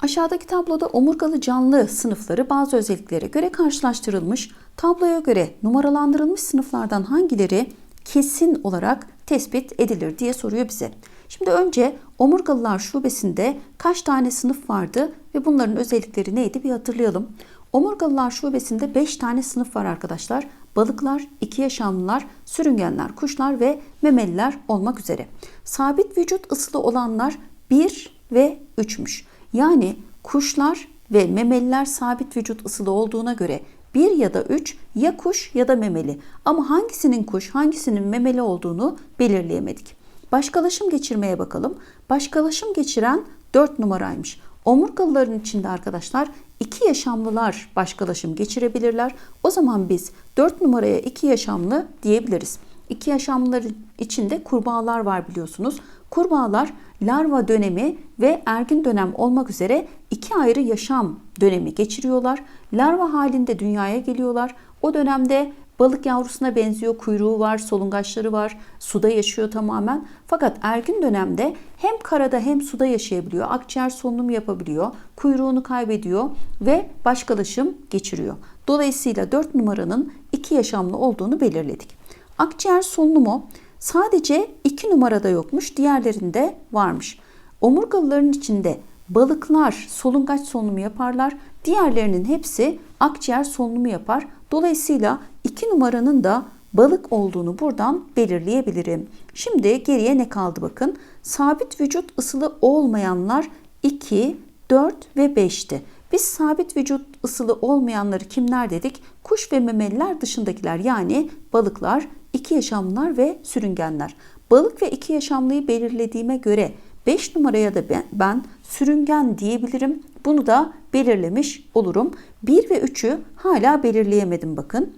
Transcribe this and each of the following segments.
Aşağıdaki tabloda omurgalı canlı sınıfları bazı özelliklere göre karşılaştırılmış. Tabloya göre numaralandırılmış sınıflardan hangileri kesin olarak tespit edilir diye soruyor bize. Şimdi önce omurgalılar şubesinde kaç tane sınıf vardı ve bunların özellikleri neydi bir hatırlayalım. Omurgalılar şubesinde 5 tane sınıf var arkadaşlar. Balıklar, iki yaşamlılar, sürüngenler, kuşlar ve memeliler olmak üzere. Sabit vücut ısılı olanlar 1 ve 3'müş. Yani kuşlar ve memeliler sabit vücut ısılı olduğuna göre 1 ya da 3 ya kuş ya da memeli. Ama hangisinin kuş, hangisinin memeli olduğunu belirleyemedik. Başkalaşım geçirmeye bakalım. Başkalaşım geçiren 4 numaraymış. Omurgalıların içinde arkadaşlar 2 yaşamlılar başkalaşım geçirebilirler. O zaman biz 4 numaraya 2 yaşamlı diyebiliriz. 2 yaşamlıların içinde kurbağalar var biliyorsunuz. Kurbağalar larva dönemi ve ergin dönem olmak üzere iki ayrı yaşam dönemi geçiriyorlar. Larva halinde dünyaya geliyorlar. O dönemde balık yavrusuna benziyor, kuyruğu var, solungaçları var, suda yaşıyor tamamen. Fakat ergin dönemde hem karada hem suda yaşayabiliyor, akciğer solunum yapabiliyor, kuyruğunu kaybediyor ve başkalaşım geçiriyor. Dolayısıyla 4 numaranın 2 yaşamlı olduğunu belirledik. Akciğer solunumu sadece 2 numarada yokmuş, diğerlerinde varmış. Omurgalıların içinde balıklar solungaç solunumu yaparlar. Diğerlerinin hepsi akciğer solunumu yapar. Dolayısıyla 2 numaranın da balık olduğunu buradan belirleyebilirim. Şimdi geriye ne kaldı bakın. Sabit vücut ısılı olmayanlar 2, 4 ve 5'ti. Biz sabit vücut ısılı olmayanları kimler dedik? Kuş ve memeliler dışındakiler yani balıklar, iki yaşamlılar ve sürüngenler. Balık ve iki yaşamlıyı belirlediğime göre 5 numaraya da ben, ben sürüngen diyebilirim. Bunu da belirlemiş olurum. 1 ve 3'ü hala belirleyemedim bakın.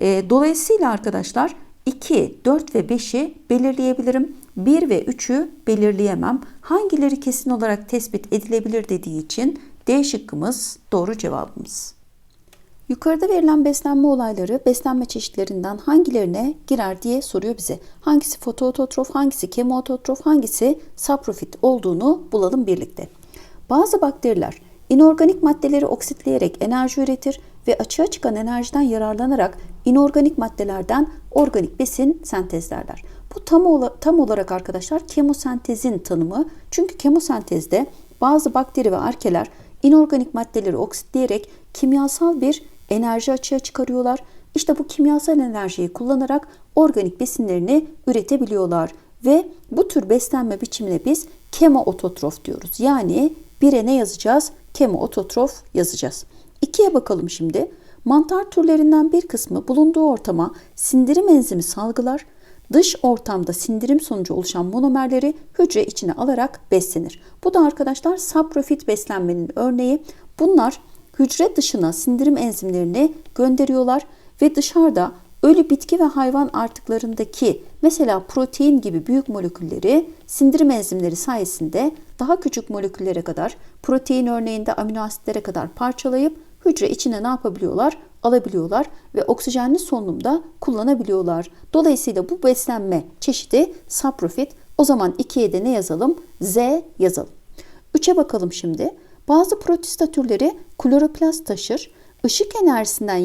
E, dolayısıyla arkadaşlar 2, 4 ve 5'i belirleyebilirim. 1 ve 3'ü belirleyemem. Hangileri kesin olarak tespit edilebilir dediği için D şıkkımız doğru cevabımız. Yukarıda verilen beslenme olayları beslenme çeşitlerinden hangilerine girer diye soruyor bize. Hangisi fotoototrof, hangisi kemoototrof, hangisi saprofit olduğunu bulalım birlikte. Bazı bakteriler inorganik maddeleri oksitleyerek enerji üretir ve açığa çıkan enerjiden yararlanarak inorganik maddelerden organik besin sentezlerler. Bu tam, ola, tam olarak arkadaşlar kemosentezin tanımı. Çünkü kemosentezde bazı bakteri ve arkeler inorganik maddeleri oksitleyerek kimyasal bir enerji açığa çıkarıyorlar. İşte bu kimyasal enerjiyi kullanarak organik besinlerini üretebiliyorlar ve bu tür beslenme biçimine biz kemoototrof diyoruz. Yani bire ne yazacağız? Kemoototrof yazacağız. İkiye bakalım şimdi. Mantar türlerinden bir kısmı bulunduğu ortama sindirim enzimi salgılar. Dış ortamda sindirim sonucu oluşan monomerleri hücre içine alarak beslenir. Bu da arkadaşlar saprofit beslenmenin örneği. Bunlar hücre dışına sindirim enzimlerini gönderiyorlar ve dışarıda ölü bitki ve hayvan artıklarındaki mesela protein gibi büyük molekülleri sindirim enzimleri sayesinde daha küçük moleküllere kadar protein örneğinde amino asitlere kadar parçalayıp hücre içine ne yapabiliyorlar? Alabiliyorlar ve oksijenli solunumda kullanabiliyorlar. Dolayısıyla bu beslenme çeşidi saprofit. O zaman 2'ye de ne yazalım? Z yazalım. 3'e bakalım şimdi. Bazı protista türleri kloroplast taşır. Işık enerjisinden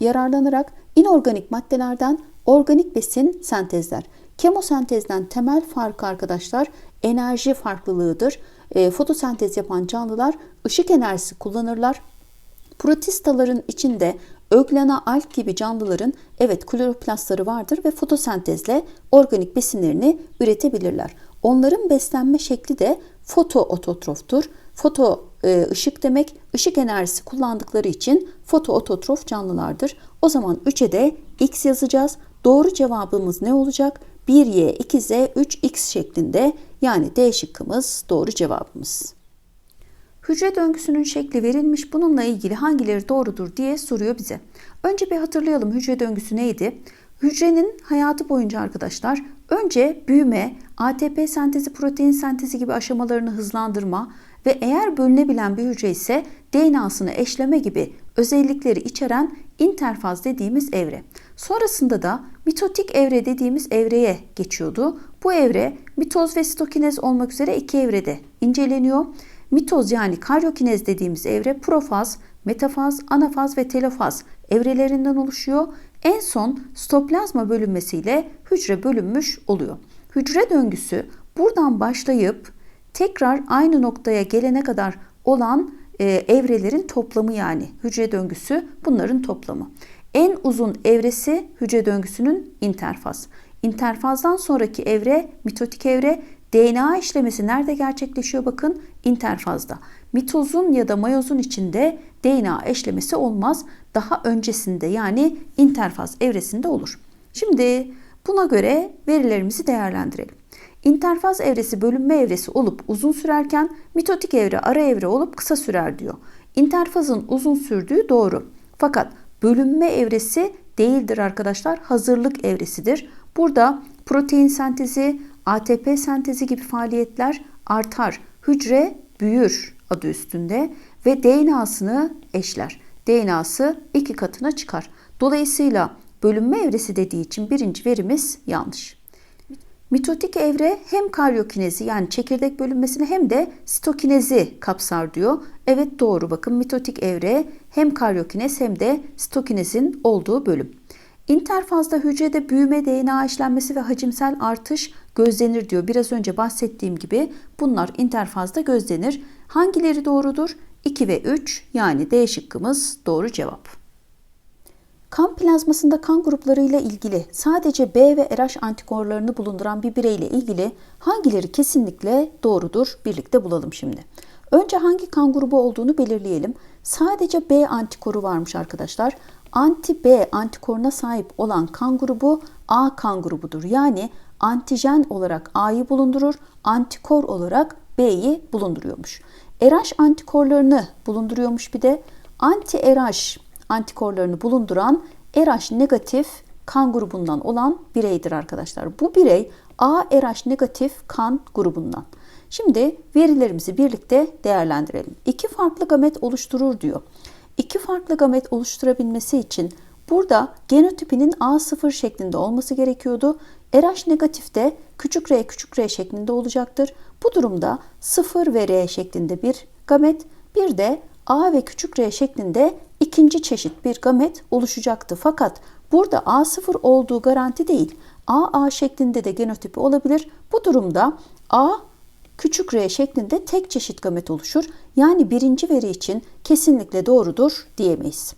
yararlanarak inorganik maddelerden organik besin sentezler. Kemosentezden temel farkı arkadaşlar enerji farklılığıdır. E, fotosentez yapan canlılar ışık enerjisi kullanırlar. Protistaların içinde öglena alg gibi canlıların evet kloroplastları vardır ve fotosentezle organik besinlerini üretebilirler. Onların beslenme şekli de fotoototroftur. Foto ışık demek. Işık enerjisi kullandıkları için fotoototrof canlılardır. O zaman 3'e de x yazacağız. Doğru cevabımız ne olacak? 1y, 2z, 3x şeklinde yani D şıkkımız doğru cevabımız. Hücre döngüsünün şekli verilmiş. Bununla ilgili hangileri doğrudur diye soruyor bize. Önce bir hatırlayalım hücre döngüsü neydi? Hücrenin hayatı boyunca arkadaşlar önce büyüme, ATP sentezi, protein sentezi gibi aşamalarını hızlandırma ve eğer bölünebilen bir hücre ise DNA'sını eşleme gibi özellikleri içeren interfaz dediğimiz evre. Sonrasında da mitotik evre dediğimiz evreye geçiyordu. Bu evre mitoz ve sitokinez olmak üzere iki evrede inceleniyor. Mitoz yani karyokinez dediğimiz evre profaz, metafaz, anafaz ve telofaz evrelerinden oluşuyor. En son stoplazma bölünmesiyle hücre bölünmüş oluyor. Hücre döngüsü buradan başlayıp tekrar aynı noktaya gelene kadar olan e, evrelerin toplamı yani hücre döngüsü bunların toplamı. En uzun evresi hücre döngüsünün interfaz. İnterfazdan sonraki evre mitotik evre. DNA işlemesi nerede gerçekleşiyor bakın interfazda. Mitozun ya da mayozun içinde DNA eşlemesi olmaz. Daha öncesinde yani interfaz evresinde olur. Şimdi buna göre verilerimizi değerlendirelim. İnterfaz evresi bölünme evresi olup uzun sürerken mitotik evre ara evre olup kısa sürer diyor. İnterfazın uzun sürdüğü doğru. Fakat bölünme evresi değildir arkadaşlar. Hazırlık evresidir. Burada protein sentezi, ATP sentezi gibi faaliyetler artar. Hücre büyür adı üstünde ve DNA'sını eşler. DNA'sı iki katına çıkar. Dolayısıyla bölünme evresi dediği için birinci verimiz yanlış. Mitotik evre hem karyokinezi yani çekirdek bölünmesini hem de sitokinezi kapsar diyor. Evet doğru bakın mitotik evre hem karyokinez hem de sitokinezin olduğu bölüm. İnterfazda hücrede büyüme, DNA işlenmesi ve hacimsel artış gözlenir diyor. Biraz önce bahsettiğim gibi bunlar interfazda gözlenir. Hangileri doğrudur? 2 ve 3 yani D şıkkımız doğru cevap. Plazmasında kan gruplarıyla ilgili sadece B ve RH antikorlarını bulunduran bir bireyle ilgili hangileri kesinlikle doğrudur? Birlikte bulalım şimdi. Önce hangi kan grubu olduğunu belirleyelim. Sadece B antikoru varmış arkadaşlar. Anti B antikoruna sahip olan kan grubu A kan grubudur. Yani antijen olarak A'yı bulundurur, antikor olarak B'yi bulunduruyormuş. RH antikorlarını bulunduruyormuş bir de. Anti-RH antikorlarını bulunduran RH negatif kan grubundan olan bireydir arkadaşlar. Bu birey A RH negatif kan grubundan. Şimdi verilerimizi birlikte değerlendirelim. İki farklı gamet oluşturur diyor. İki farklı gamet oluşturabilmesi için burada genotipinin A0 şeklinde olması gerekiyordu. RH negatifte küçük r küçük r şeklinde olacaktır. Bu durumda 0 ve r şeklinde bir gamet, bir de A ve küçük r şeklinde ikinci çeşit bir gamet oluşacaktı. Fakat burada A0 olduğu garanti değil. AA şeklinde de genotipi olabilir. Bu durumda A küçük r şeklinde tek çeşit gamet oluşur. Yani birinci veri için kesinlikle doğrudur diyemeyiz.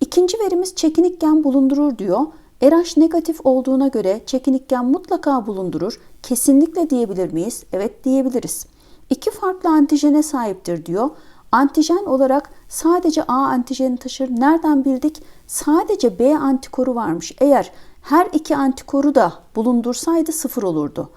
İkinci verimiz çekinik gen bulundurur diyor. RH negatif olduğuna göre çekinik gen mutlaka bulundurur. Kesinlikle diyebilir miyiz? Evet diyebiliriz. İki farklı antijene sahiptir diyor. Antijen olarak sadece A antijeni taşır. Nereden bildik? Sadece B antikoru varmış. Eğer her iki antikoru da bulundursaydı sıfır olurdu.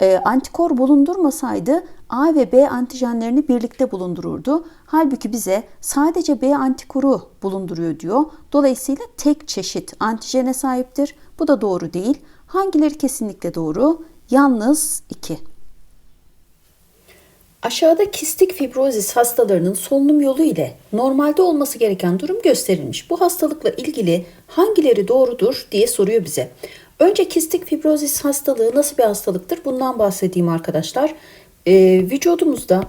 E, antikor bulundurmasaydı A ve B antijenlerini birlikte bulundururdu. Halbuki bize sadece B antikoru bulunduruyor diyor. Dolayısıyla tek çeşit antijene sahiptir. Bu da doğru değil. Hangileri kesinlikle doğru? Yalnız 2. Aşağıda kistik fibrozis hastalarının solunum yolu ile normalde olması gereken durum gösterilmiş. Bu hastalıkla ilgili hangileri doğrudur diye soruyor bize. Önce kistik fibrozis hastalığı nasıl bir hastalıktır? Bundan bahsedeyim arkadaşlar. Ee, vücudumuzda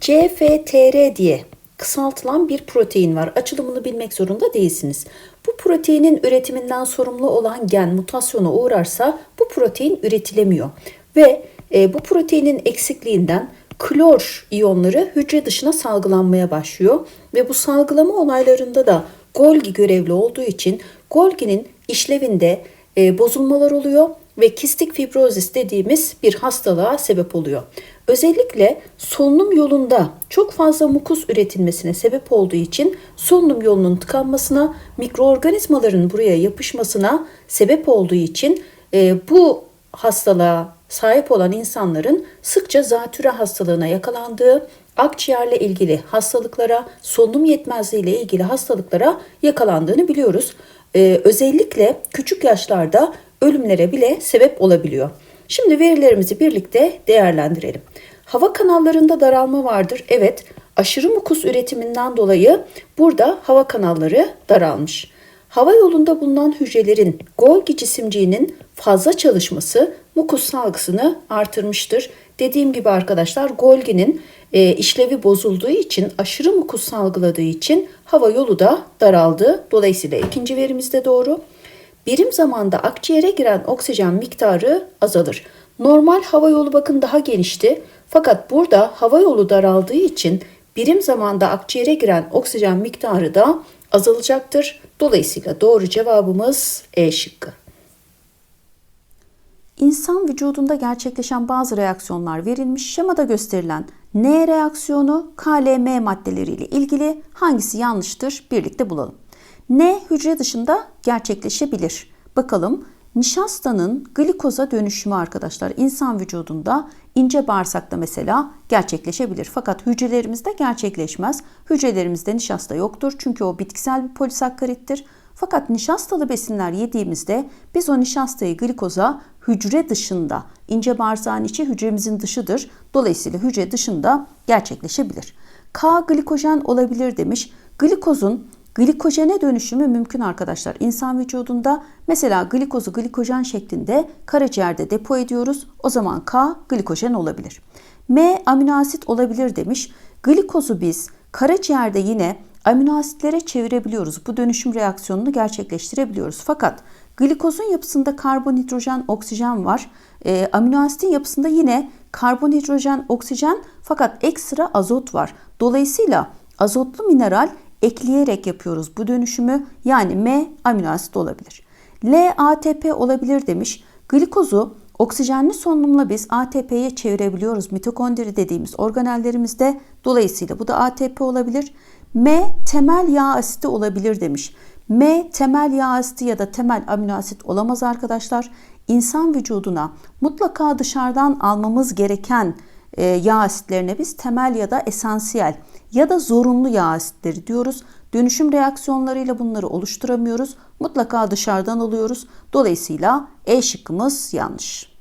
CFTR diye kısaltılan bir protein var. Açılımını bilmek zorunda değilsiniz. Bu proteinin üretiminden sorumlu olan gen mutasyona uğrarsa bu protein üretilemiyor. Ve e, bu proteinin eksikliğinden klor iyonları hücre dışına salgılanmaya başlıyor ve bu salgılama olaylarında da Golgi görevli olduğu için Golgi'nin işlevinde e, bozulmalar oluyor ve kistik fibrozis dediğimiz bir hastalığa sebep oluyor. Özellikle solunum yolunda çok fazla mukus üretilmesine sebep olduğu için solunum yolunun tıkanmasına, mikroorganizmaların buraya yapışmasına sebep olduğu için e, bu hastalığa sahip olan insanların sıkça zatüre hastalığına yakalandığı, akciğerle ilgili hastalıklara, solunum yetmezliği ile ilgili hastalıklara yakalandığını biliyoruz. Ee, özellikle küçük yaşlarda ölümlere bile sebep olabiliyor. Şimdi verilerimizi birlikte değerlendirelim. Hava kanallarında daralma vardır. Evet, aşırı mukus üretiminden dolayı burada hava kanalları daralmış. Hava yolunda bulunan hücrelerin Golgi cisimciğinin fazla çalışması mukus salgısını artırmıştır. Dediğim gibi arkadaşlar Golgi'nin e, işlevi bozulduğu için aşırı mukus salgıladığı için hava yolu da daraldı. Dolayısıyla ikinci verimiz de doğru. Birim zamanda akciğere giren oksijen miktarı azalır. Normal hava yolu bakın daha genişti. Fakat burada hava yolu daraldığı için birim zamanda akciğere giren oksijen miktarı da azalacaktır. Dolayısıyla doğru cevabımız E şıkkı. İnsan vücudunda gerçekleşen bazı reaksiyonlar verilmiş. Şemada gösterilen N reaksiyonu KLM maddeleriyle ilgili hangisi yanlıştır birlikte bulalım. N hücre dışında gerçekleşebilir. Bakalım nişastanın glikoza dönüşümü arkadaşlar insan vücudunda ince bağırsakta mesela gerçekleşebilir. Fakat hücrelerimizde gerçekleşmez. Hücrelerimizde nişasta yoktur çünkü o bitkisel bir polisakkarittir. Fakat nişastalı besinler yediğimizde biz o nişastayı glikoza hücre dışında, ince bağırsağın içi hücremizin dışıdır. Dolayısıyla hücre dışında gerçekleşebilir. K glikojen olabilir demiş. Glikozun glikojene dönüşümü mümkün arkadaşlar. İnsan vücudunda mesela glikozu glikojen şeklinde karaciğerde depo ediyoruz. O zaman K glikojen olabilir. M amino asit olabilir demiş. Glikozu biz karaciğerde yine amino asitlere çevirebiliyoruz. Bu dönüşüm reaksiyonunu gerçekleştirebiliyoruz. Fakat glikozun yapısında karbon, hidrojen, oksijen var. E, amino asitin yapısında yine karbon, hidrojen, oksijen fakat ekstra azot var. Dolayısıyla azotlu mineral ekleyerek yapıyoruz bu dönüşümü. Yani M amino asit olabilir. L ATP olabilir demiş. Glikozu oksijenli solunumla biz ATP'ye çevirebiliyoruz mitokondri dediğimiz organellerimizde. Dolayısıyla bu da ATP olabilir. M temel yağ asiti olabilir demiş. M temel yağ asiti ya da temel amino asit olamaz arkadaşlar. İnsan vücuduna mutlaka dışarıdan almamız gereken e, yağ asitlerine biz temel ya da esansiyel ya da zorunlu yağ asitleri diyoruz. Dönüşüm reaksiyonlarıyla bunları oluşturamıyoruz. Mutlaka dışarıdan alıyoruz. Dolayısıyla E şıkkımız yanlış.